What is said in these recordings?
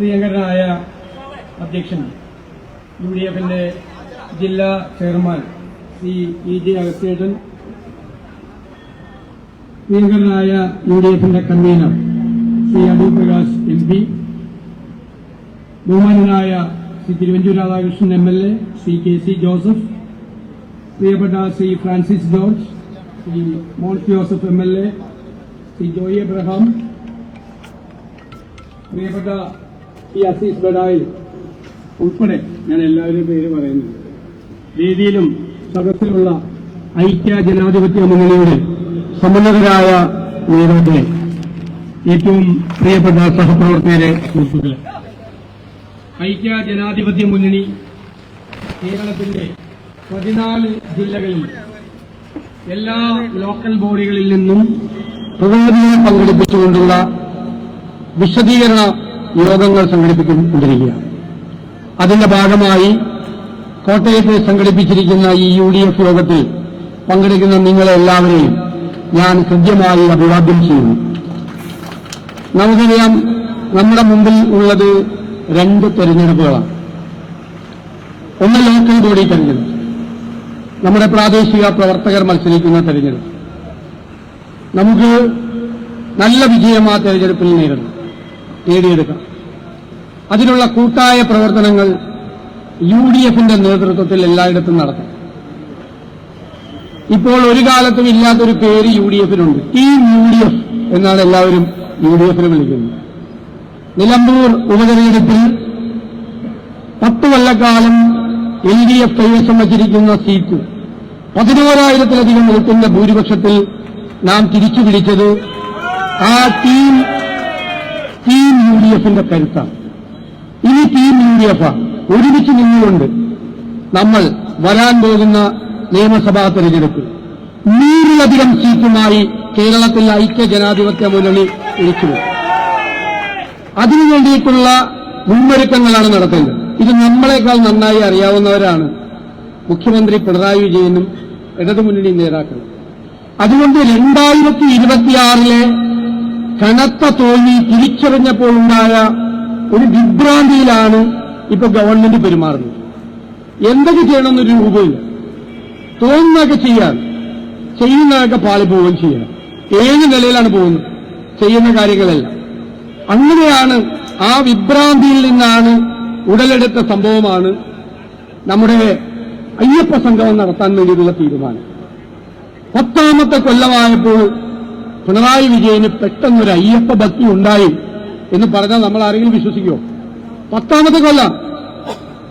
പ്രിയങ്കരനായ അധ്യക്ഷൻ U D എഫിന്റെ ജില്ലാ ചെയർമാൻ ശ്രീ ഇ ജെ അഗസ്റ്റേജൻ പ്രിയങ്കരനായ യു ഡി എഫിന്റെ convener Shri Adoor Prakash M P ബഹുമാനനായ Shri Thiruvanchoor Radhakrishnan M L A Shri K C Joseph പ്രിയപ്പെട്ട ശ്രീ ഫ്രാൻസിസ് ജോർജ് ശ്രീ മോൾ Joseph M L A Shri Joy Abraham പ്രിയപ്പെട്ട ഈ അസീസ് ബഡായി ഉൾപ്പെടെ ഞാൻ എല്ലാവരുടെയും പേര് പറയുന്നുണ്ട്. വേദിയിലും സദസ്സിലുള്ള ഐക്യ ജനാധിപത്യ മുന്നണിയുടെ സമുന്നതരായ നേതാക്കളെ ഏറ്റവും പ്രിയപ്പെട്ട സഹപ്രവർത്തകരെ സുഹൃത്തുക്കളെ. ഐക്യ ജനാധിപത്യ മുന്നണി കേരളത്തിന്റെ പതിനാല് ജില്ലകളിൽ എല്ലാ ലോക്കൽ ബോഡികളിൽ നിന്നും പ്രതിനിധികളെ പങ്കെടുപ്പിച്ചുകൊണ്ടുള്ള വിശദീകരണ യോഗങ്ങൾ സംഘടിപ്പിക്കൊണ്ടിരിക്കുകയാണ് അതിന്റെ ഭാഗമായി കോട്ടയത്ത് സംഘടിപ്പിച്ചിരിക്കുന്ന ഈ യു ഡി എഫ് യോഗത്തിൽ പങ്കെടുക്കുന്ന നിങ്ങളെ എല്ലാവരെയും ഞാൻ ഹൃദ്യമായി അഭിവാദ്യം ചെയ്യുന്നു. നമുക്കറിയാം നമ്മുടെ മുമ്പിൽ ഉള്ളത് രണ്ട് തെരഞ്ഞെടുപ്പുകളാണ്. ഒന്ന് ലോക്കൽ ബോഡി തെരഞ്ഞെടുപ്പ്. നമ്മുടെ പ്രാദേശിക പ്രവർത്തകർ മത്സരിക്കുന്ന തെരഞ്ഞെടുപ്പ്. നമുക്ക് നല്ല വിജയം ആ തെരഞ്ഞെടുപ്പിൽ നേരിടണം നേടിയെടുക്കാം. അതിനുള്ള കൂട്ടായ പ്രവർത്തനങ്ങൾ യു ഡി എഫിന്റെ നേതൃത്വത്തിൽ എല്ലായിടത്തും നടത്തും ഇപ്പോൾ ഒരു കാലത്തും ഇല്ലാത്തൊരു പേര് യു ഡി എഫിനുണ്ട് ടീം യു ഡി എഫ് എന്നാണ് എല്ലാവരും യു ഡി എഫിനെ വിളിക്കുന്നത്. നിലമ്പൂർ ഉപതെരഞ്ഞെടുപ്പിൽ പത്ത് കൊല്ലക്കാലം എൽ ഡി എഫ് കൈവശം വച്ചിരിക്കുന്ന സീറ്റ് പതിനോരായിരത്തിലധികം വോട്ടിന്റെ ഭൂരിപക്ഷത്തിൽ നാം തിരിച്ചു പിടിച്ചത് ആ ടീം ടീം യു ഡി എഫിന്റെ കരുത്താണ് ഇനി ടീം യു ഡി എഫ് ഒരുമിച്ച് നിന്നുകൊണ്ട് നമ്മൾ വരാൻ പോകുന്ന നിയമസഭാ തെരഞ്ഞെടുപ്പ്. നൂറിലധികം സീറ്റുമായി കേരളത്തിൽ ഐക്യ ജനാധിപത്യ മുന്നണി ഇരിക്കുന്നു അതിനു വേണ്ടിയിട്ടുള്ള മുന്നൊരുക്കങ്ങളാണ് നടത്തേണ്ടത്. ഇത് നമ്മളെക്കാൾ നന്നായി അറിയാവുന്നവരാണ് മുഖ്യമന്ത്രി പിണറായി വിജയനും ഇടതുമുന്നണി നേതാക്കളും. അതുകൊണ്ട് രണ്ടായിരത്തി ഇരുപത്തിയാറിലെ കനത്ത തോൽവി തിരിച്ചറിഞ്ഞപ്പോൾ ഉണ്ടായ ഒരു വിഭ്രാന്തിയിലാണ് ഇപ്പൊ ഗവൺമെന്റ് പെരുമാറുന്നത്. എന്തൊക്കെ ചെയ്യണമെന്നൊരു രൂപമില്ല തോന്നുന്നതൊക്കെ ചെയ്യാൻ ചെയ്യുന്നതൊക്കെ പാളിപ്പോവുകയും ചെയ്യണം. ഏത് നിലയിലാണ് പോകുന്നത്? ചെയ്യുന്ന കാര്യങ്ങളെല്ലാം. അങ്ങനെയാണ് ആ വിഭ്രാന്തിയിൽ നിന്നാണ് ഉടലെടുത്ത സംഭവമാണ് നമ്മുടെ അയ്യപ്പ സംഗമം നടത്താൻ വേണ്ടിയിട്ടുള്ള തീരുമാനം. പത്താമത്തെ കൊല്ലമായപ്പോൾ പിണറായി വിജയന് പെട്ടെന്നൊരു അയ്യപ്പ ഭക്തി ഉണ്ടായി എന്ന് പറഞ്ഞാൽ നമ്മൾ ആരെങ്കിലും വിശ്വസിക്കുമോ പത്താമത്തെ കൊല്ലം.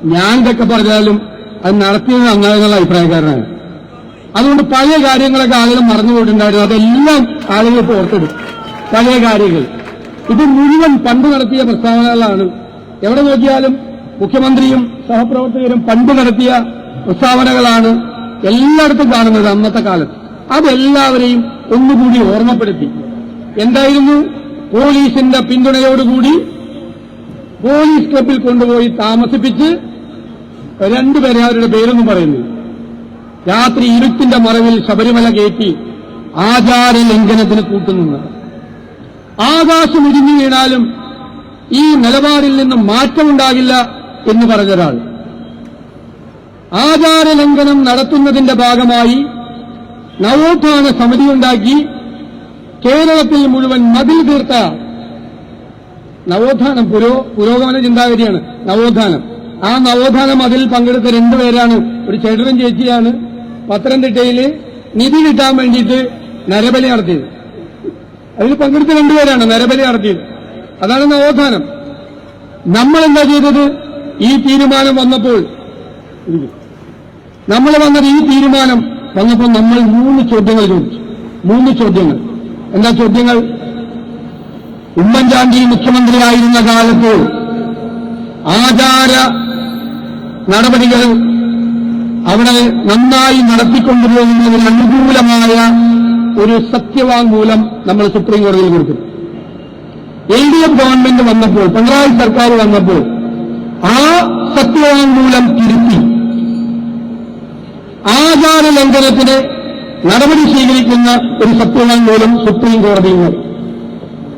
ഞാൻ ഇതൊക്കെ പറഞ്ഞാലും അത് നടത്തിയത് നന്നായെന്നുള്ള അഭിപ്രായക്കാരനാണ്. അതുകൊണ്ട് പഴയ കാര്യങ്ങളൊക്കെ ആളുകൾ മറന്നുപോയിട്ടുണ്ടായിരുന്നു. അതെല്ലാം ആളുകൾ ഇപ്പോൾ ഓർത്തെടുക്കും. പഴയ കാര്യങ്ങൾ. ഇത് മുഴുവൻ പണ്ട് നടത്തിയ പ്രസ്താവനകളാണ്. എവിടെ നോക്കിയാലും മുഖ്യമന്ത്രിയും സഹപ്രവർത്തകരും പണ്ട് നടത്തിയ പ്രസ്താവനകളാണ് എല്ലായിടത്തും കാണുന്നത് അന്നത്തെ കാലത്ത്. അതെല്ലാവരെയും ഒന്നുകൂടി ഓർമ്മപ്പെടുത്തി. എന്തായിരുന്നു? പോലീസിന്റെ പിന്തുണയോടുകൂടി പോലീസ് ക്ലബിൽ കൊണ്ടുപോയി താമസിപ്പിച്ച് രണ്ടുപേരെ അവരുടെ പേരൊന്നും പറയുന്നു. രാത്രി ഇരുട്ടിന്റെ മറവിൽ ശബരിമല കയറ്റി ആചാര ലംഘനത്തിന് കൂട്ടുനിന്ന്. ആകാശം ഇടിഞ്ഞു വീണാലും ഈ നിലപാടിൽ നിന്നും മാറ്റമുണ്ടാകില്ല എന്ന് പറഞ്ഞൊരാൾ ആചാര ലംഘനം നടത്തുന്നതിന്റെ ഭാഗമായി നവോത്ഥാന സമിതി ഉണ്ടാക്കി കേരളത്തിൽ മുഴുവൻ മതിൽ തീർത്ത നവോത്ഥാനം പുരോ പുരോഗമന ചിന്താഗതിയാണ് നവോത്ഥാനം. ആ നവോത്ഥാന മതിൽ പങ്കെടുത്ത രണ്ടുപേരാണ് ഒരു ചേട്ടനും ചേച്ചിയാണ്. പത്തനംതിട്ടയിൽ നിധി കിട്ടാൻ വേണ്ടിയിട്ട് നരബലി നടത്തിയത്. അതിൽ പങ്കെടുത്ത രണ്ടുപേരാണ് നരബലി നടത്തിയത്. അതാണ് നവോത്ഥാനം. നമ്മൾ എന്താ ചെയ്തത്? ഈ തീരുമാനം വന്നപ്പോൾ നമ്മൾ വന്നത് ഈ തീരുമാനം വന്നപ്പോൾ നമ്മൾ മൂന്ന് ചോദ്യങ്ങൾ ചോദിച്ചു. മൂന്ന് ചോദ്യങ്ങൾ. എന്താ ചോദ്യങ്ങൾ? ഉമ്മൻചാണ്ടി മുഖ്യമന്ത്രിയായിരുന്ന കാലത്ത് ആചാര നടപടികൾ അവിടെ നന്നായി നടത്തിക്കൊണ്ടിരുന്നതിന് അനുകൂലമായ ഒരു സത്യവാങ്മൂലം നമ്മൾ സുപ്രീം കോടതിയിൽ കൊടുക്കും എൽ ഡി എഫ് ഗവൺമെന്റ് വന്നപ്പോൾ പിണറായി സർക്കാർ വന്നപ്പോൾ ആ സത്യവാങ്മൂലം തിരുത്തി. ആചാര ലംഘനത്തിന് നടപടി സ്വീകരിക്കുന്ന ഒരു സത്യവാങ്മൂലം സുപ്രീം കോടതിയിൽ നിന്ന്.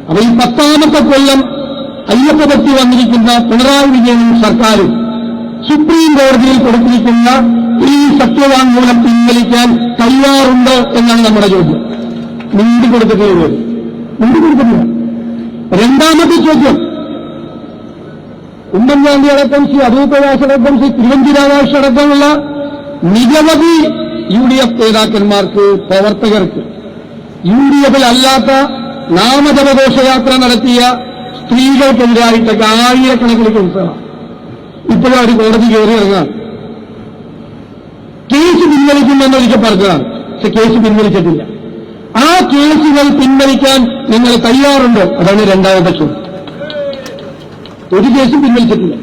അപ്പൊ ഈ പത്താമത്തെ കൊല്ലം അയ്യപ്പ ഭക്തി വന്നിരിക്കുന്ന പിണറായി വിജയനും സർക്കാരും സുപ്രീം കോടതിയിൽ കൊടുത്തിരിക്കുന്ന ഈ സത്യവാങ്മൂലം പിൻവലിക്കാൻ കഴിയാറുണ്ട് എന്നാണ് നമ്മുടെ ചോദ്യം. മുൻപ് കൊടുത്തിട്ടുള്ളത് മുൻപ് കൊടുത്തിട്ടില്ല. രണ്ടാമത്തെ ചോദ്യം. ഉമ്മൻചാണ്ടി അടക്കം ശ്രീ അതൂപ്രകാശ് അടക്കം ശ്രീ തിരുവഞ്ചിരാകാശ് അടക്കമുള്ള നിരവധി യു ഡി എഫ് നേതാക്കന്മാർക്ക് പ്രവർത്തകർക്ക് യു ഡി എഫിൽ അല്ലാത്ത നാമജപഘോഷയാത്ര നടത്തിയ സ്ത്രീകൾക്കെതിരായിട്ടൊക്കെ ആയിരക്കണക്കിന് കേസുകളാണ്. ഇപ്പോഴും അവർ കോടതി കയറി ഇറങ്ങാൻ കേസ് പിൻവലിക്കുമെന്നൊരിക്കൽ പറഞ്ഞതാണ്. പക്ഷെ കേസ് പിൻവലിച്ചിട്ടില്ല. ആ കേസുകൾ പിൻവലിക്കാൻ നിങ്ങൾ തയ്യാറുണ്ടോ? അതാണ് രണ്ടാമത്തെ ചോദ്യം. ഒരു കേസും പിൻവലിച്ചിട്ടില്ല.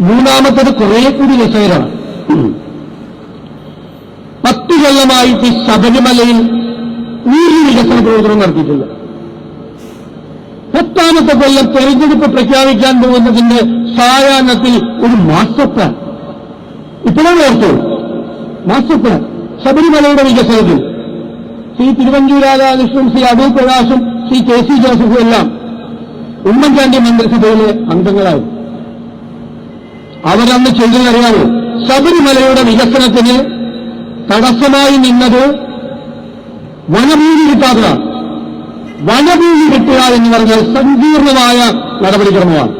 മൂന്നാമത്തത് കുറേ കൂടി രസകരമാണ്. പത്ത് കൊല്ലമായിട്ട് ശബരിമലയിൽ ഒരു വികസന പ്രവർത്തനം നടത്തിയിട്ടില്ല. പത്താമത്തെ കൊല്ലം തെരഞ്ഞെടുപ്പ് പ്രഖ്യാപിക്കാൻ പോകുന്നതിന്റെ സായാഹ്നത്തിൽ ഒരു മാസ്റ്റർ പ്ലാൻ ഇപ്പോഴാണ് ഓർത്തു മാസ്റ്റർ ശബരിമലയുടെ വികസനത്തിൽ. ശ്രീ തിരുവഞ്ചൂർ രാധാകൃഷ്ണൻ ശ്രീ അടൂർ പ്രകാശും ശ്രീ കെ സി ജോസഫും എല്ലാം ഉമ്മൻചാണ്ടി മന്ത്രിസഭയിലെ അംഗങ്ങളായി. അവരന്ന് ചെയ്തതറിയാമോ ശബരിമലയുടെ വികസനത്തിന് തടസ്സമായി നിന്നത് വനഭൂമി കിട്ടാത്തതാണ് വനഭൂമി കിട്ടുക എന്ന് പറഞ്ഞാൽ സങ്കീർണമായ നടപടിക്രമമാണ്.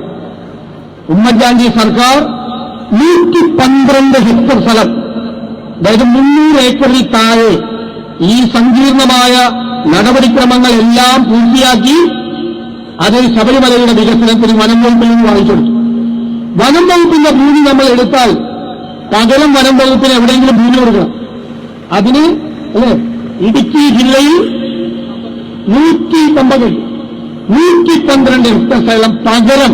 ഉമ്മൻചാണ്ടി സർക്കാർ നൂറ്റി പന്ത്രണ്ട് ഹെക്ടർ സ്ഥലം അതായത് മുന്നൂറ് ഏക്കറിൽ താഴെ ഈ സങ്കീർണമായ നടപടിക്രമങ്ങളെല്ലാം പൂർത്തിയാക്കി അത് ശബരിമലയുടെ വികസനത്തിന് വനം വകുപ്പിൽ നിന്ന് വാങ്ങിച്ചെടുത്തു വനം വകുപ്പിന്റെ ഭൂമി നമ്മൾ എടുത്താൽ പകരം വനം വകുപ്പിന് എവിടെയെങ്കിലും ഭൂമി കൊടുക്കണം. അതിന് അല്ലേ? ഇടുക്കി ജില്ലയിൽ നൂറ്റി പമ്പത് നൂറ്റി പന്ത്രണ്ട് ഹെക്ടർ സ്ഥലം പകരം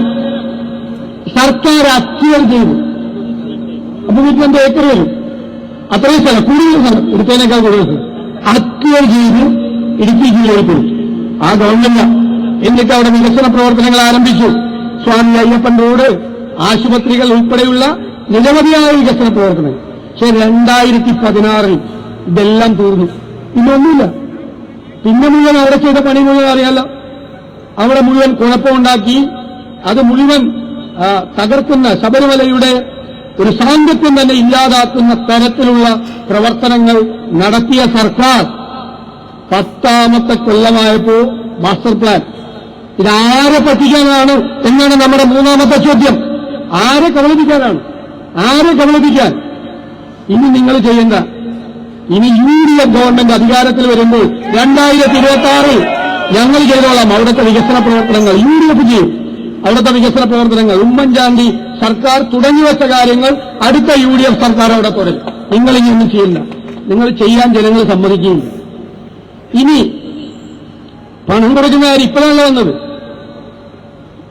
സർക്കാർ അക്വയർ ചെയ്തു. അപ്പൊ വീട്ടിലെന്ത് ഏക്കർ വരും. അത്രയും സ്ഥലം കൂടുതൽ സ്ഥലം എടുത്തതിനേക്കാൾ കൂടുതൽ ചെയ്തു ചെയ്ത് ഇടുക്കി ജില്ലയിൽ കൊടുത്തു. ആ ഗവൺമെന്റ് എന്നിട്ട് അവിടെ വികസന പ്രവർത്തനങ്ങൾ ആരംഭിച്ചു. സ്വാമി അയ്യപ്പൻ റോഡ് ആശുപത്രികൾ ഉൾപ്പെടെയുള്ള നിരവധിയായ വികസന പ്രവർത്തനങ്ങൾ. പക്ഷെ രണ്ടായിരത്തി പതിനാറിൽ ഇതെല്ലാം തീർന്നു. പിന്നെ ഒന്നുമില്ല. പിന്നെ മുഴുവൻ അവിടെ ചെയ്ത പണി മുഴുവൻ അറിയാലോ. അവിടെ മുഴുവൻ കുഴപ്പമുണ്ടാക്കി അത് മുഴുവൻ തകർക്കുന്ന ശബരിമലയുടെ ഒരു സാന്നിധ്യം തന്നെ ഇല്ലാതാക്കുന്ന തരത്തിലുള്ള പ്രവർത്തനങ്ങൾ നടത്തിയ സർക്കാർ പത്താമത്തെ കൊല്ലമായപ്പോ മാസ്റ്റർ പ്ലാൻ. ഇതാരെ പറ്റിക്കാനാണ് എന്നാണ് നമ്മുടെ മൂന്നാമത്തെ ചോദ്യം. ആരെ കബളിപ്പിക്കാനാണ്? ആരെ കബളിപ്പിക്കാൻ ഇനി നിങ്ങൾ ചെയ്യേണ്ട. ഇനി യു ഡി എഫ് ഗവൺമെന്റ് അധികാരത്തിൽ വരുമ്പോൾ രണ്ടായിരത്തി ഇരുപത്തി ആറിൽ ഞങ്ങൾ ചെയ്തോളാം. അവിടുത്തെ വികസന പ്രവർത്തനങ്ങൾ. യു ഡി എഫ് ചെയ്യും. അവിടുത്തെ വികസന പ്രവർത്തനങ്ങൾ. ഉമ്മൻചാണ്ടി സർക്കാർ തുടങ്ങിവെച്ച കാര്യങ്ങൾ അടുത്ത യു ഡി എഫ് സർക്കാർ അവിടെ തുടരും. നിങ്ങൾ ഇനി ഒന്നും ചെയ്യില്ല നിങ്ങൾ ചെയ്യാൻ ജനങ്ങൾ സമ്മതിക്കുകയില്ല ഇനി പണം കൊടുക്കുന്ന കാര്യം ഇപ്പോഴാണല്ലോ വന്നത്.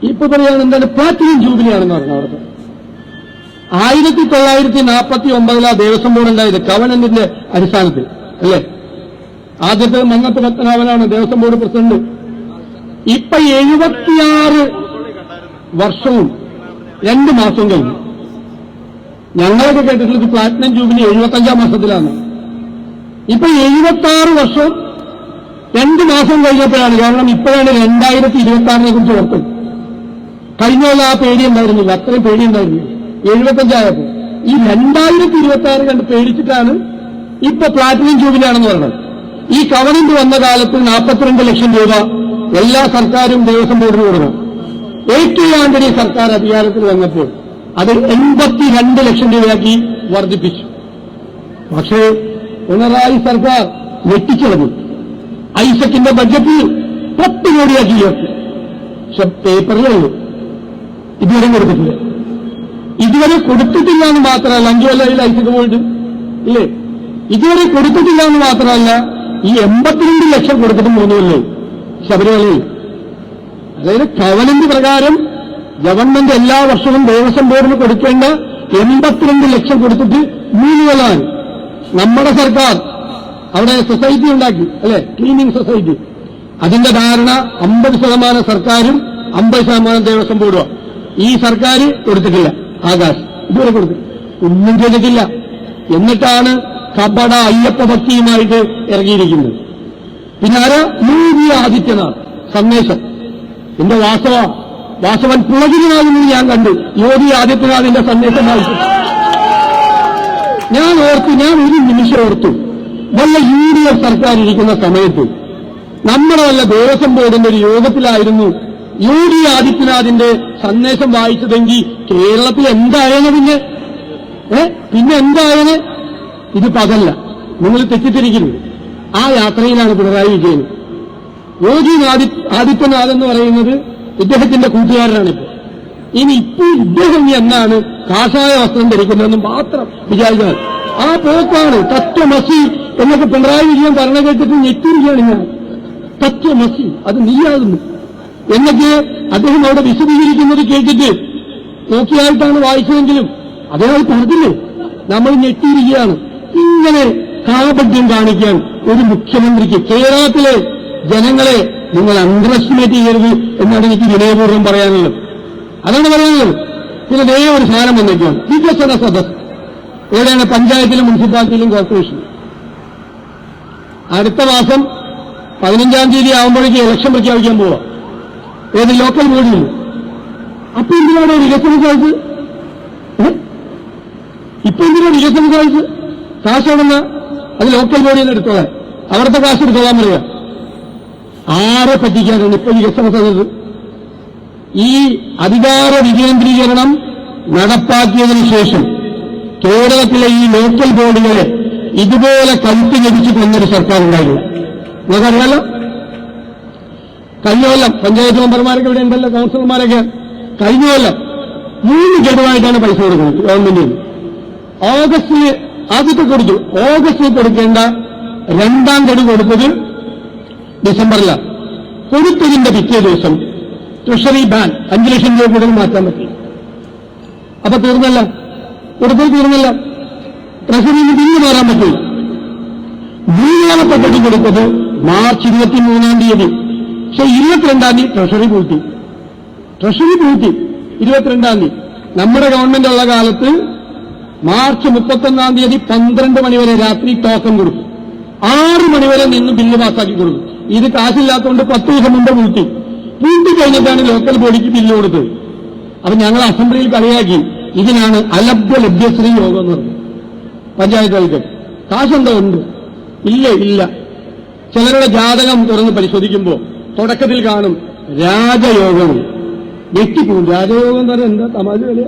ഇപ്പൊ പറയാണ് എന്താണ് പ്ലാറ്റിനം ജൂബിലിയാണെന്ന് പറഞ്ഞു അവിടുത്തെ. ആയിരത്തി തൊള്ളായിരത്തി നാൽപ്പത്തി ഒമ്പതിലാ ദേവസ്വം ബോർഡ് ഉണ്ടായത് കവനന്റിന്റെ അടിസ്ഥാനത്തിൽ അല്ലേ? ആദ്യത്തെ മന്നത്ത് പത്മനാഭനാണ് ദേവസ്വം ബോർഡ് പ്രസിഡന്റ്. ഇപ്പൊ എഴുപത്തിയാറ് വർഷവും രണ്ട് മാസം കഴിഞ്ഞു. ഞങ്ങളൊക്കെ കേട്ടിട്ടുള്ളത് പ്ലാറ്റിനം ജൂബിലി എഴുപത്തഞ്ചാം മാസത്തിലാണ്. ഇപ്പൊ എഴുപത്തി ആറ് വർഷം രണ്ട് മാസം കഴിഞ്ഞപ്പോഴാണ് കാരണം ഇപ്പോഴാണ് രണ്ടായിരത്തി ഇരുപത്തി ആറിനെ കുറിച്ച് ഓർത്തത്. കഴിഞ്ഞ ആ പേടി ഉണ്ടായിരുന്നില്ല അത്രയും പേടി ഉണ്ടായിരുന്നില്ല. എഴുപത്തഞ്ചായപ്പോ. ഈ രണ്ടായിരത്തി ഇരുപത്തി ആറ് കണ്ട് പേടിച്ചിട്ടാണ് ഇപ്പൊ പ്ലാറ്റിനം ജൂബിലാണെന്ന് പറയുന്നത് ഈ കവനന്റ് വന്ന കാലത്ത് നാൽപ്പത്തിരണ്ട് ലക്ഷം രൂപ എല്ലാ സർക്കാരും ദേവസ്വം ബോർഡിന് കൊടുക്കണം. എ കെ ആന്റണി സർക്കാർ അധികാരത്തിൽ വന്നപ്പോൾ അത് എൺപത്തിരണ്ട് ലക്ഷം രൂപയാക്കി വർദ്ധിപ്പിച്ചു. പക്ഷേ പിണറായി സർക്കാർ വെട്ടിച്ചെടുത്തു ഐസക്കിന്റെ ബഡ്ജറ്റിൽ പത്ത് കോടിയാക്കി ഉയർത്തി. പക്ഷെ പേപ്പറിലുള്ളൂ ഇതുവരെ കൊടുത്തിട്ടില്ല. ഇതുവരെ കൊടുത്തിട്ടില്ല എന്ന് മാത്രമല്ല അഞ്ചു കൊല്ലത്തിൽ ലൈസൻസ് പോയിട്ട്. ഇല്ലേ? ഇതുവരെ കൊടുത്തിട്ടില്ല എന്ന് മാത്രമല്ല ഈ എൺപത്തിരണ്ട് ലക്ഷം കൊടുത്തിട്ട് മൂന്നുമല്ലേ കൊല്ലം ശബരിമലയിൽ. അതായത് കവനന്റ് പ്രകാരം ഗവൺമെന്റ് എല്ലാ വർഷവും ദേവസ്വം ബോർഡിന് കൊടുക്കേണ്ട എൺപത്തിരണ്ട് ലക്ഷം കൊടുത്തിട്ട് മൂന്ന് കൊല്ലമാണ് നമ്മുടെ സർക്കാർ അവിടെ സൊസൈറ്റി ഉണ്ടാക്കി അല്ലെ? ക്ലീനിങ് സൊസൈറ്റി അതിന്റെ ധാരണ അമ്പത് ശതമാനം സർക്കാരും അമ്പത് ശതമാനം ദേവസ്വം ബോർഡുമാണ് ഈ സർക്കാർ കൊടുത്തിട്ടില്ല. ആകാശ് ഇതുവരെ കൊടുക്കും. ഒന്നും ചെയ്തിട്ടില്ല. എന്നിട്ടാണ് കപട അയ്യപ്പ ഭക്തിയുമായിട്ട് ഇറങ്ങിയിരിക്കുന്നത്. പിന്നെ ആരാ? യോഗി ആദിത്യനാഥ്. സന്ദേശം. എന്റെ വാസവ വാസവൻ പുളകിരിനാഥെന്ന് ഞാൻ കണ്ടു. യോഗി ആദിത്യനാഥിന്റെ സന്ദേശം ഞാൻ ഓർത്തു ഞാൻ ഒരു നിമിഷം ഓർത്തു. വല്ല യു ഡി എഫ് സർക്കാർ ഇരിക്കുന്ന സമയത്ത് നമ്മുടെ വല്ല ദേവസ്വം ബോർഡിന്റെ ഒരു യോഗത്തിലായിരുന്നു യു ഡി ആദിത്യനാഥിന്റെ സന്ദേശം വായിച്ചതെങ്കിൽ കേരളത്തിൽ എന്തായത് പിന്നെ ഏ? പിന്നെ എന്തായത് ഇത് പകല്ല. നിങ്ങൾ തെറ്റിദ്ധരിക്കുന്നു ആ യാത്രയിലാണ് പിണറായി വിജയൻ. യോഗി ആദി ആദിത്യനാഥ് എന്ന് പറയുന്നത് ഇദ്ദേഹത്തിന്റെ കൂട്ടുകാരനാണ് ഇപ്പോൾ ഇനി ഇപ്പോൾ ഇദ്ദേഹം എന്നാണ് കാഷായ വസ്ത്രം ധരിക്കുന്നതെന്ന് മാത്രം വിചാരിച്ചാൽ ആ പോക്കാണ് തത്വമസി എന്നൊക്കെ പിണറായി വിജയൻ പറഞ്ഞ കേട്ടിട്ട് ഞെട്ടിരിക്കുകയാണ് ഞാൻ തത്വമസി അത് നീയാകുന്നു. എന്നൊക്കെ അദ്ദേഹം അവിടെ വിശദീകരിക്കുന്നത് കേട്ടിട്ട് നോക്കിയായിട്ടാണ് വായിച്ചതെങ്കിലും അദ്ദേഹം പറഞ്ഞില്ലേ? നമ്മൾ ഞെട്ടിയിരിക്കുകയാണ്. ഇങ്ങനെ കാപട്യം കാണിക്കാൻ ഒരു മുഖ്യമന്ത്രിക്ക് കേരളത്തിലെ ജനങ്ങളെ നിങ്ങൾ അണ്ടർ എസ്റ്റിമേറ്റ് ചെയ്യരുത് എന്നാണ് എനിക്ക് വിനയപൂർവം പറയാനുള്ളത്. അതാണ് പറയുന്നത് പിന്നെ നേരെ ഒരു സാധനം വന്നേക്കാണ് വികസന സദസ് എവിടെയാണ് പഞ്ചായത്തിലും മുനിസിപ്പാലിറ്റിയിലും കോർപ്പറേഷനും അടുത്ത മാസം പതിനഞ്ചാം തീയതി ആകുമ്പോഴേക്ക് ഇലക്ഷൻ പ്രഖ്യാപിക്കാൻ പോവാം ഏത് ലോക്കൽ ബോഡിയിൽ അപ്പൊ എന്തിനാണ് വികസന ഏ? ഇപ്പൊ എന്തിനാണ് വികസന സദസ് കാശ് എവിടുന്ന അത് ലോക്കൽ ബോഡിയിൽ നിന്ന് അവിടുത്തെ കാശ് എടുത്തോളാൻ പറയുക ആരെ പറ്റിക്കാനാണ് ഇപ്പൊ വികസന സദസ് ഈ അധികാര വികേന്ദ്രീകരണം നടപ്പാക്കിയതിനു ശേഷം കേരളത്തിലെ ഈ ലോക്കൽ ബോഡികളെ ഇതുപോലെ കരുത്ത് ലഭിച്ചു കൊന്നൊരു സർക്കാർ ഉണ്ടായിരുന്നു നിങ്ങൾക്കറിയാലോ? കഴിഞ്ഞ കൊല്ലം പഞ്ചായത്ത് മെമ്പർമാരൊക്കെ ഇവിടെ ഉണ്ടല്ലോ കൗൺസിലർമാരൊക്കെ കഴിഞ്ഞ കൊല്ലം മൂന്ന് ഗഡുവായിട്ടാണ് പൈസ കൊടുക്കുന്നത് ഗവൺമെന്റിന് ഓഗസ്റ്റിൽ ആദ്യത്തെ കൊടുത്തു. ഓഗസ്റ്റിൽ കൊടുക്കേണ്ട രണ്ടാം ഗഡു കൊടുത്തത് ഡിസംബറിലാണ് കൊടുത്തതിന്റെ പിറ്റേ ദിവസം ട്രഷറി ബാൻ അഞ്ചു ലക്ഷം രൂപ കൂടുതൽ മാറ്റാൻ പറ്റി. അപ്പൊ തീർന്നല്ല? കൊടുത്തത് തീർന്നല്ല? ട്രഷറി തിരിഞ്ഞു മാറാൻ പറ്റില്ല മൂന്നാമത്തെ പറ്റി കൊടുത്തത് മാർച്ച് ഇരുപത്തി മൂന്നാം തീയതി. പക്ഷെ ഇരുപത്തിരണ്ടാം തീയതി ട്രഷറി പൂട്ടി ട്രഷറി പൂട്ടി ഇരുപത്തിരണ്ടാം തീയതി. നമ്മുടെ ഗവൺമെന്റ് ഉള്ള കാലത്ത് മാർച്ച് മുപ്പത്തൊന്നാം തീയതി പന്ത്രണ്ട് മണിവരെ രാത്രി ടോക്കൺ കൊടുക്കും ആറ് മണിവരെ നിന്ന് ബില്ല് പാസ്സാക്കി കൊടുക്കും ഇത് കാശില്ലാത്തതുകൊണ്ട് പത്ത് ദിവസം മുമ്പ് പൂട്ടി പൂട്ടി കഴിഞ്ഞിട്ടാണ് ലോക്കൽ ബോഡിക്ക് ബില്ല് കൊടുത്തത്. അപ്പൊ ഞങ്ങൾ അസംബ്ലിയിൽ കളിയാക്കി. ഇതിനാണ് അലബ്ധ ലഭ്യശ്രീ യോഗം എന്ന് പറഞ്ഞത്. പഞ്ചായത്തുകൾക്ക് കാശുണ്ടോ ഉണ്ട്? ഇല്ല ഇല്ല. ചിലരുടെ ജാതകം തുറന്ന് പരിശോധിക്കുമ്പോൾ തുടക്കത്തിൽ കാണും രാജയോഗം. ഞെട്ടിപ്പോകും. രാജയോഗം എന്ന് പറഞ്ഞാൽ എന്താ? തമാശ വില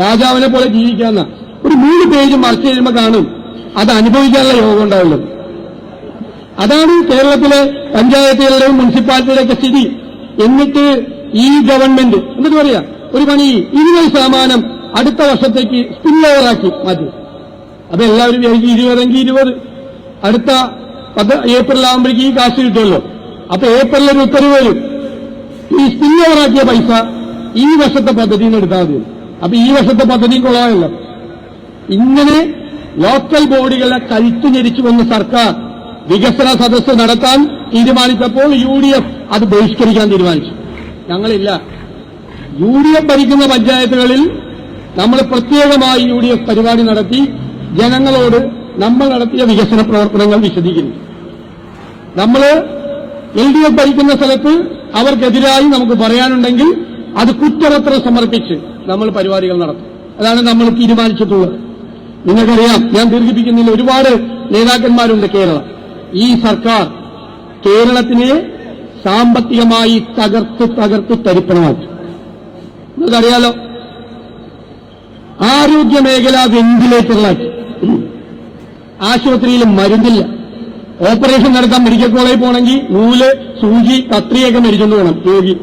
രാജാവിനെ പോലെ ജീവിക്കാന്ന ഒരു മൂന്ന് പേജ് മറിച്ച് കഴിയുമ്പോൾ കാണും അത് അനുഭവിക്കാനുള്ള യോഗം ഉണ്ടാവില്ല അതാണ് കേരളത്തിലെ പഞ്ചായത്തുകളുടെയും മുനിസിപ്പാലിറ്റിയുടെയൊക്കെ സ്ഥിതി. എന്നിട്ട് ഈ ഗവൺമെന്റ് എന്നിട്ട് പറയാ ഒരു പണി ഇരുപത് ശതമാനം അടുത്ത വർഷത്തേക്ക് സ്പിൽ ഓവറാക്കി മാറ്റി. അപ്പൊ എല്ലാവരും ഇരുപതെങ്കിൽ ഇരുപത്. അടുത്ത ഏപ്രിൽ ആകുമ്പോഴേക്ക് ഈ കാശ് കിട്ടുമല്ലോ. അപ്പൊ ഏപ്രിൽ ഉത്തരവ് വരും. ഈ സ്പിൽ ഓവറാക്കിയ പൈസ ഈ വർഷത്തെ പദ്ധതിയിൽ നിന്ന് എടുത്താൽ മതി. അപ്പൊ ഈ വർഷത്തെ പദ്ധതി കൊള്ളാമല്ലോ. ഇങ്ങനെ ലോക്കൽ ബോഡികളെ കഴുത്തു ഞെരിച്ചു വന്ന സർക്കാർ വികസന സദസ്സ് നടത്താൻ തീരുമാനിച്ചപ്പോൾ യു ഡി എഫ് അത് ബഹിഷ്കരിക്കാൻ തീരുമാനിച്ചു. ഞങ്ങളില്ല. യു ഡി എഫ് ഭരിക്കുന്ന പഞ്ചായത്തുകളിൽ നമ്മൾ പ്രത്യേകമായി യു ഡി എഫ് പരിപാടി നടത്തി ജനങ്ങളോട് നമ്മൾ നടത്തിയ വികസന പ്രവർത്തനങ്ങൾ വിശദീകരിച്ചു. നമ്മൾ എൽ ഡി എഫ് ഭരിക്കുന്ന സ്ഥലത്ത് അവർക്കെതിരായി നമുക്ക് പറയാനുണ്ടെങ്കിൽ അത് കുറ്റപത്രം സമർപ്പിച്ച് നമ്മൾ പരിപാടികൾ നടത്തും. അതാണ് നമ്മൾ തീരുമാനിച്ചിട്ടുള്ളത്. നിങ്ങൾക്കറിയാം ഞാൻ ദീർഘിപ്പിക്കുന്നില്ല ഒരുപാട് നേതാക്കന്മാരുണ്ട് കേരളം. ഈ സർക്കാർ കേരളത്തിനെ സാമ്പത്തികമായി തകർത്ത് തകർത്ത് തരിപ്പണമാക്കി. നിങ്ങൾക്കറിയാലോ? ആരോഗ്യ മേഖല വെന്റിലേറ്ററിലാക്കി. ആശുപത്രിയിൽ മരുന്നില്ല. ഓപ്പറേഷൻ നടത്താൻ മെഡിക്കൽ കോളേജിൽ പോകണമെങ്കിൽ നൂൽ സൂചി കത്രിയൊക്കെ മേടിച്ചുകൊണ്ട് വേണം രോഗി.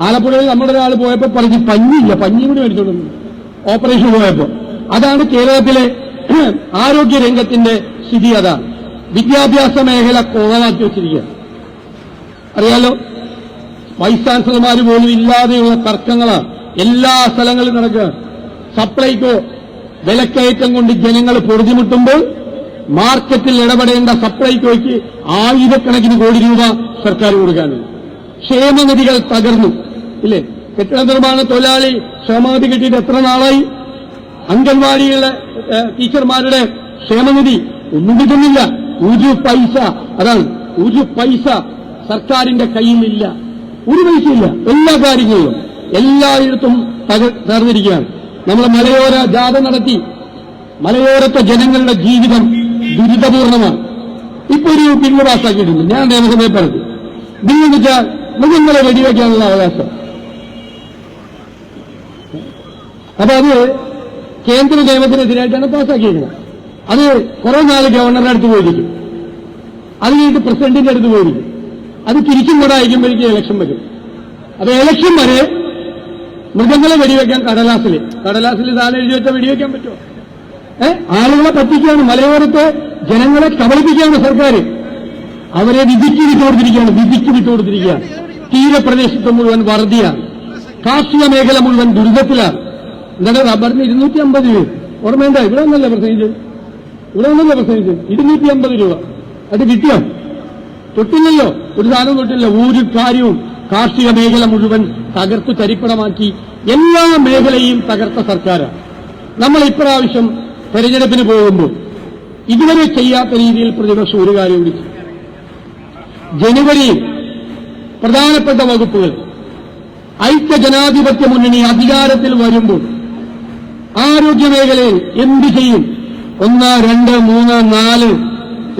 ആലപ്പുഴയിൽ നമ്മുടെ ഒരാൾ പോയപ്പോൾ പറഞ്ഞു പഞ്ഞില്ല പഞ്ഞി കൂടി മരിച്ചോണ്ട് ഓപ്പറേഷൻ പോയപ്പോൾ അതാണ് കേരളത്തിലെ ആരോഗ്യ രംഗത്തിന്റെ സ്ഥിതി അതാണ് വിദ്യാഭ്യാസ മേഖല കോളമാക്കി വെച്ചിരിക്കുക. അറിയാലോ? വൈസ് ചാൻസലർമാർ പോലും ഇല്ലാതെയുള്ള തർക്കങ്ങളാണ് എല്ലാ സ്ഥലങ്ങളിലും നടക്കുക. സപ്ലൈകോ വിലക്കയറ്റം കൊണ്ട് ജനങ്ങൾ പൊറുതിമുട്ടുമ്പോൾ മാർക്കറ്റിൽ ഇടപെടേണ്ട സപ്ലൈകോയ്ക്ക് ആയിരക്കണക്കിന് കോടി രൂപ സർക്കാർ കൊടുക്കാനുണ്ട് ക്ഷേമനിധികൾ തകർന്നു. ഇല്ലേ? കെട്ടിട നിർമ്മാണ തൊഴിലാളി ക്ഷേമനിധി കിട്ടിയിട്ട് എത്ര നാളായി? അംഗൻവാടിയിലെ ടീച്ചർമാരുടെ ക്ഷേമനിധി ഒന്നും കിട്ടുന്നില്ല. ഒരു പൈസ അതാണ് ഒരു പൈസ സർക്കാരിന്റെ കയ്യിലില്ല. ഒരു പൈസയില്ല. എല്ലാ കാര്യങ്ങളിലും എല്ലായിടത്തും തക- തകർന്നിരിക്കുകയാണ്. നമ്മൾ മലയോര ജാഥ നടത്തി. മലയോരത്തെ ജനങ്ങളുടെ ജീവിതം ദുരിതപൂർണമാണ്. ഇപ്പൊ ഒരു ബില്ല് പാസ്സാക്കിയിട്ടുണ്ട് ഞാൻ നിയമസഭയിൽ പറഞ്ഞു. ബില്ല് വെച്ചാൽ മൃഗങ്ങളെ വെടിവെക്കാനുള്ള അവകാശം. അപ്പൊ അത് കേന്ദ്ര നിയമത്തിനെതിരായിട്ടാണ് പാസ്സാക്കിയിരിക്കുന്നത് അത് കുറെ നാൾ ഗവർണറുടെ അടുത്ത് പോയിരിക്കും. അത് കഴിഞ്ഞിട്ട് പ്രസിഡന്റിന്റെ അടുത്ത് പോയിരിക്കും. അത് തിരിച്ചും കൂടെ അയക്കുമ്പോഴേക്കും ഇലക്ഷൻ വരും. അത് ഇലക്ഷൻ വരെ മൃഗങ്ങളെ വെടിവെക്കാൻ കടലാസിൽ കടലാസിൽ താൻ എഴുതി വെച്ചാൽ വെടിവെക്കാൻ പറ്റുമോ? ആളുകളെ പറ്റിക്കുകയാണ് മലയോരത്തെ ജനങ്ങളെ കബളിപ്പിക്കുകയാണ് സർക്കാർ അവരെ വിധിക്ക് വിട്ടുകൊടുത്തിരിക്കുകയാണ് വിധിക്ക് വിട്ടുകൊടുത്തിരിക്കുകയാണ്. തീരപ്രദേശത്ത് മുഴുവൻ വറുതിയാണ് കാർഷിക മേഖല മുഴുവൻ ദുരിതത്തിലാണ് എന്താണ് റബ്ബറിന് ഇരുന്നൂറ്റി അമ്പത് രൂപ ഓർമ്മയുണ്ടോ ഇവിടെ ഒന്നല്ല പ്രസംഗിച്ചത്? ഇവിടെ ഒന്നല്ല പ്രസംഗിച്ചത്? ഇരുന്നൂറ്റി അമ്പത് രൂപ. അത് കിട്ടിയോ? തൊട്ടില്ലല്ലോ. ഒരു സാധനം തൊട്ടില്ല. ഒരു കാര്യവും കാർഷിക മേഖല മുഴുവൻ തകർത്ത് തരിപ്പണമാക്കി എല്ലാ മേഖലയും തകർത്ത സർക്കാരാണ് നമ്മൾ ഇപ്രാവശ്യം തെരഞ്ഞെടുപ്പിന് പോകുമ്പോൾ ഇതുവരെ ചെയ്യാത്ത രീതിയിൽ പ്രതിപക്ഷം ഒരു കാര്യം കൂടി. ജനുവരിയിൽ പ്രധാനപ്പെട്ട വകുപ്പുകൾ ഐക്യ ജനാധിപത്യ മുന്നണി അധികാരത്തിൽ വരുമ്പോൾ ആരോഗ്യ മേഖലയിൽ എന്ത് ചെയ്യും? ഒന്ന് രണ്ട് മൂന്ന് നാല്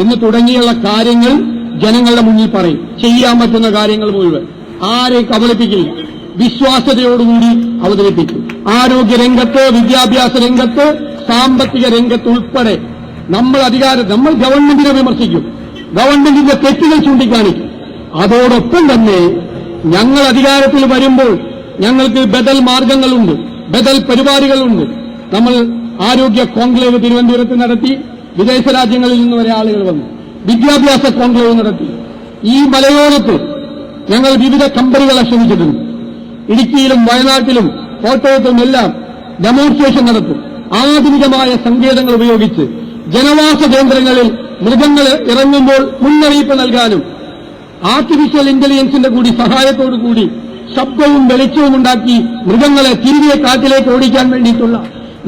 എന്ന് തുടങ്ങിയുള്ള കാര്യങ്ങൾ ജനങ്ങളുടെ മുന്നിൽ പറയും. ചെയ്യാൻ പറ്റുന്ന കാര്യങ്ങൾ മുഴുവൻ. ആരെ കബളിപ്പിക്കില്ല. വിശ്വാസ്യതയോടുകൂടി അവതരിപ്പിക്കും. ആരോഗ്യ രംഗത്ത് വിദ്യാഭ്യാസ രംഗത്ത് സാമ്പത്തിക രംഗത്ത് ഉൾപ്പെടെ നമ്മൾ അധികാരം നമ്മൾ ഗവൺമെന്റിനെ വിമർശിക്കും. ഗവൺമെന്റിന്റെ തെറ്റുകൾ ചൂണ്ടിക്കാണിക്കും. അതോടൊപ്പം തന്നെ ഞങ്ങൾ അധികാരത്തിൽ വരുമ്പോൾ ഞങ്ങൾക്ക് ബദൽ മാർഗങ്ങളുണ്ട് ബദൽ പരിപാടികളുണ്ട്. നമ്മൾ ആരോഗ്യ കോൺക്ലേവ് തിരുവനന്തപുരത്ത് നടത്തി വിദേശ രാജ്യങ്ങളിൽ നിന്ന് വരെ ആളുകൾ വന്നു. വിദ്യാഭ്യാസ കോൺക്ലേവ് നടത്തി. ഈ മലയോരത്ത് ഞങ്ങൾ വിവിധ കമ്പനികളെ ശ്രമിച്ചിട്ടുണ്ട് ഇടുക്കിയിലും വയനാട്ടിലും കോട്ടയത്തും എല്ലാം ഡെമോൺസ്ട്രേഷൻ നടത്തും. ആധുനികമായ സങ്കേതങ്ങൾ ഉപയോഗിച്ച് ജനവാസ കേന്ദ്രങ്ങളിൽ മൃഗങ്ങൾ ഇറങ്ങുമ്പോൾ മുന്നറിയിപ്പ് നൽകാനും ആർട്ടിഫിഷ്യൽ ഇന്റലിജൻസിന്റെ കൂടി സഹായത്തോടുകൂടി ശബ്ദവും വെളിച്ചവും ഉണ്ടാക്കി മൃഗങ്ങളെ തിരികെ കാട്ടിലേക്ക് ഓടിക്കാൻ വേണ്ടിയിട്ടുള്ള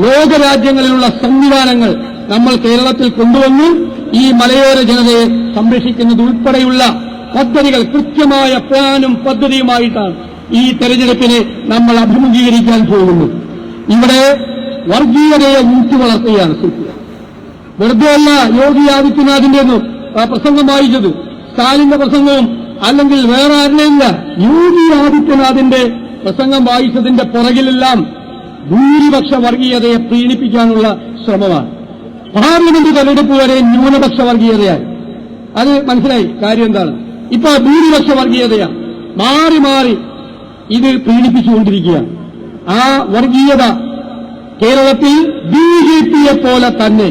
ലോകരാജ്യങ്ങളിലുള്ള സംവിധാനങ്ങൾ നമ്മൾ കേരളത്തിൽ കൊണ്ടുവന്നു. ഈ മലയോര ജനതയെ സംരക്ഷിക്കുന്നത് ഉൾപ്പെടെയുള്ള പദ്ധതികൾ കൃത്യമായ പ്ലാനും പദ്ധതിയുമായിട്ടാണ് ഈ തെരഞ്ഞെടുപ്പിനെ നമ്മൾ അഭിമുഖീകരിക്കാൻ പോകുന്നത്. ഇവിടെ വർഗീയതയെ ഊട്ടി വളർത്തുകയാണ് വെറുതെ അല്ല യോഗി ആദിത്യനാഥിന്റെ പ്രസംഗം വായിച്ചത്. സ്റ്റാലിന്റെ പ്രസംഗവും അല്ലെങ്കിൽ വേറെ ആരുടെയില്ല യോഗി ആദിത്യനാഥിന്റെ പ്രസംഗം വായിച്ചതിന്റെ പുറകിലെല്ലാം ഭൂരിപക്ഷ വർഗീയതയെ പ്രീണിപ്പിക്കാനുള്ള ശ്രമമാണ്. പാർലമെന്റ് തെരഞ്ഞെടുപ്പ് വരെ ന്യൂനപക്ഷ വർഗീയതയായി. അത് മനസ്സിലായി? കാര്യം എന്താണ്? ഇപ്പൊ ഭൂരിപക്ഷ വർഗീയതയാണ് മാറി മാറി ഇത് പ്രീണിപ്പിച്ചുകൊണ്ടിരിക്കുകയാണ്. ആ വർഗീയത കേരളത്തിൽ ബി ജെ പിയെ പോലെ തന്നെ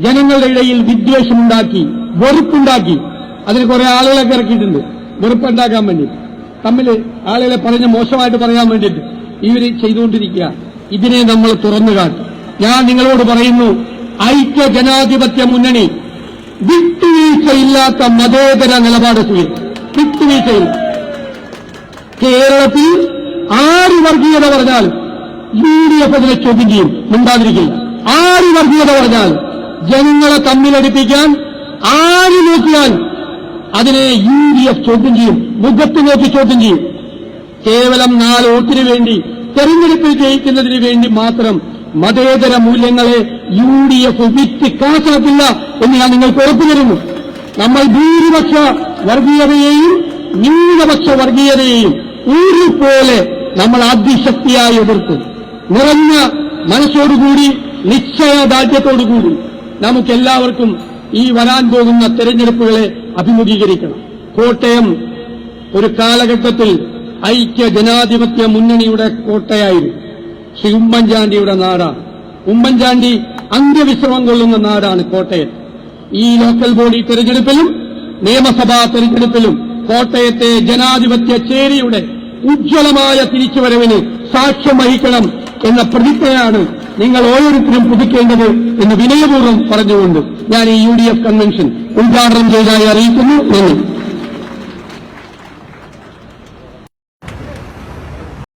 ജനങ്ങളുടെ ഇടയിൽ വിദ്വേഷമുണ്ടാക്കി വെറുപ്പുണ്ടാക്കി അതിന് കുറെ ആളുകളൊക്കെ ഇറക്കിയിട്ടുണ്ട്. വെറുപ്പുണ്ടാക്കാൻ വേണ്ടിയിട്ട് തമ്മിൽ ആളുകളെ പറഞ്ഞ് മോശമായിട്ട് പറയാൻ വേണ്ടിയിട്ട് ഇവർ ചെയ്തുകൊണ്ടിരിക്കുക. ഇതിനെ നമ്മൾ തുറന്നു കാട്ടും. ഞാൻ നിങ്ങളോട് പറയുന്നു ഐക്യ ജനാധിപത്യ മുന്നണി വിട്ടുവീഴ്ചയില്ലാത്ത മതേതര നിലപാട് സ്വീകരിക്കും. വിട്ടുവീഴ്ചയില്ല. കേരളത്തിൽ ആര് വർഗീയത പറഞ്ഞാലും യു ഡി എഫ് അതിനെ ചോദ്യം ചെയ്യും മിണ്ടാതിരിക്കില്ല. ആര് വർഗീയത പറഞ്ഞാൽ ജനങ്ങളെ തമ്മിലടിപ്പിക്കാൻ ആര് നോക്കിയാൽ അതിനെ യു ഡി എഫ് ചോദ്യം ചെയ്യും മുഖത്ത് നോക്കി ചോദ്യം ചെയ്യും. കേവലം നാല് വോട്ടിന് വേണ്ടി തെരഞ്ഞെടുപ്പിൽ ജയിക്കുന്നതിന് വേണ്ടി മാത്രം മതേതര മൂല്യങ്ങളെ യു ഡി എഫ് വിറ്റ് കാശാക്കില്ല എന്ന് ഞാൻ നിങ്ങൾക്ക് ഉറപ്പു തരുന്നു നമ്മൾ ഭൂരിപക്ഷ വർഗീയതയെയും ന്യൂനപക്ഷ വർഗീയതയെയും ഊരിപ്പോലെ നമ്മൾ അതിശക്തിയായി എതിർത്ത് നിറഞ്ഞ മനസ്സോടുകൂടി നിശ്ചയദാർഢ്യത്തോടുകൂടി നമുക്കെല്ലാവർക്കും ഈ വരാൻ പോകുന്ന തെരഞ്ഞെടുപ്പുകളെ അഭിമുഖീകരിക്കണം. കോട്ടയം ഒരു കാലഘട്ടത്തിൽ ഐക്യ ജനാധിപത്യ മുന്നണിയുടെ കോട്ടയായിരുന്നു. ശ്രീ ഉമ്മൻചാണ്ടിയുടെ നാടാണ്. ഉമ്മൻചാണ്ടി അന്ത്യവിശ്രമം കൊള്ളുന്ന നാടാണ് കോട്ടയം. ഈ ലോക്കൽ ബോഡി തെരഞ്ഞെടുപ്പിലും നിയമസഭാ തെരഞ്ഞെടുപ്പിലും കോട്ടയത്തെ ജനാധിപത്യ ചേരിയുടെ ഉജ്ജ്വലമായ തിരിച്ചുവരവിന് സാക്ഷ്യം വഹിക്കണം എന്ന പ്രതിജ്ഞയാണ് നിങ്ങൾ ഓരോരുത്തരും പുതുക്കേണ്ടത് എന്ന് വിനയപൂർവം പറഞ്ഞുകൊണ്ട് ഞാൻ ഈ യു കൺവെൻഷൻ ഉദ്ഘാടനം ചെയ്തതായി അറിയിക്കുന്നു. നന്ദി.